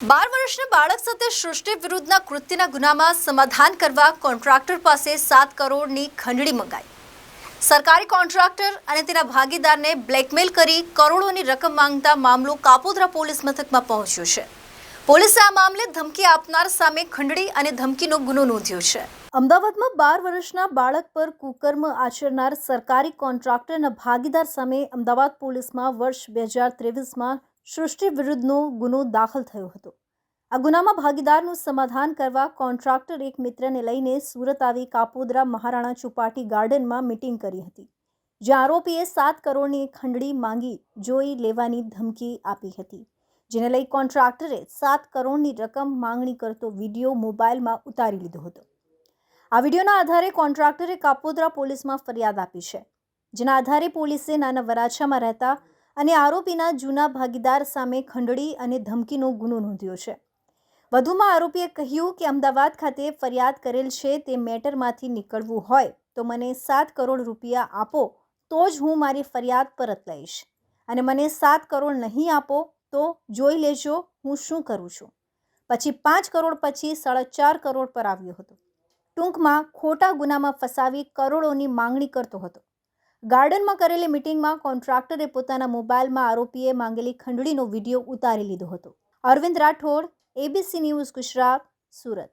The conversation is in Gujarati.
બાર વર્ષના બાળક સાથે સૃષ્ટિ વિરુદ્ધના કૃત્યના ગુનામાં સમાધાન કરવા કોન્ટ્રાક્ટર પાસે સાત કરોડની ખંડણી મંગાઈ. સરકારી કોન્ટ્રાક્ટર અને તેના ભાગીદારને બ્લેકમેલ કરી કરોડોની રકમ માંગતા મામલો કાપોદ્રા પોલીસ મથકમાં પહોંચ્યો છે. પોલીસે આ મામલે ધમકી આપનાર સામે ખંડણી અને ધમકીનો ગુનો નોંધ્યો છે. અમદાવાદમાં બાર વર્ષના બાળક પર કુકર્મ આચરનાર સરકારી કોન્ટ્રાક્ટરના ભાગીદાર સામે અમદાવાદ પોલીસમાં વર્ષ બે હજાર ત્રેવીસમાં સૃષ્ટિ વિરુદ્ધનો ગુનો દાખલ થયો હતો. આ ગુનામાં ભાગીદારનું સમાધાન કરવા કોન્ટ્રાક્ટર એક મિત્રને લઈને સુરત આવી કાપોદરા મહારાણા ચુપાટી ગાર્ડનમાં મીટિંગ કરી હતી જ્યાં આરોપીએ સાત કરોડની ખંડડી માંગી જોઈ લેવાની ધમકી આપી હતી, જેને લઈ કોન્ટ્રાક્ટરે સાત કરોડની રકમ માંગણી કરતો વીડિયો મોબાઈલમાં ઉતારી લીધો હતો. આ વિડીયોના આધારે કોન્ટ્રાક્ટરે કાપોદ્રા પોલીસમાં ફરિયાદ આપી છે, જેના આધારે પોલીસે નાના વરાછામાં રહેતા અને આરોપીના જૂના ભાગીદાર સામે ખંડણી અને ધમકીનો ગુનો નોંધ્યો છે. વધુમાં આરોપીએ કહ્યું કે અમદાવાદ ખાતે ફરિયાદ કરેલ છે તે મેટરમાંથી નીકળવું હોય તો મને સાત કરોડ રૂપિયા આપો તો જ હું મારી ફરિયાદ પરત લઈશ. અને મને સાત કરોડ નહીં આપો તો જોઈ લેજો હું શું કરું છું. પછી પાંચ કરોડ પછી સાડા ચાર કરોડ પર આવ્યો હતો. ટૂંકમાં ખોટા ગુનામાં ફસાવી કરોડોની માંગણી કરતો હતો. ગાર્ડનમાં કરેલી મિટિંગમાં કોન્ટ્રાક્ટરે પોતાના મોબાઈલમાં આરોપીએ માંગેલી ખંડણીનો વીડિયો ઉતારી લીધો હતો. Arvind Rathod ABC news Gujarat, Surat.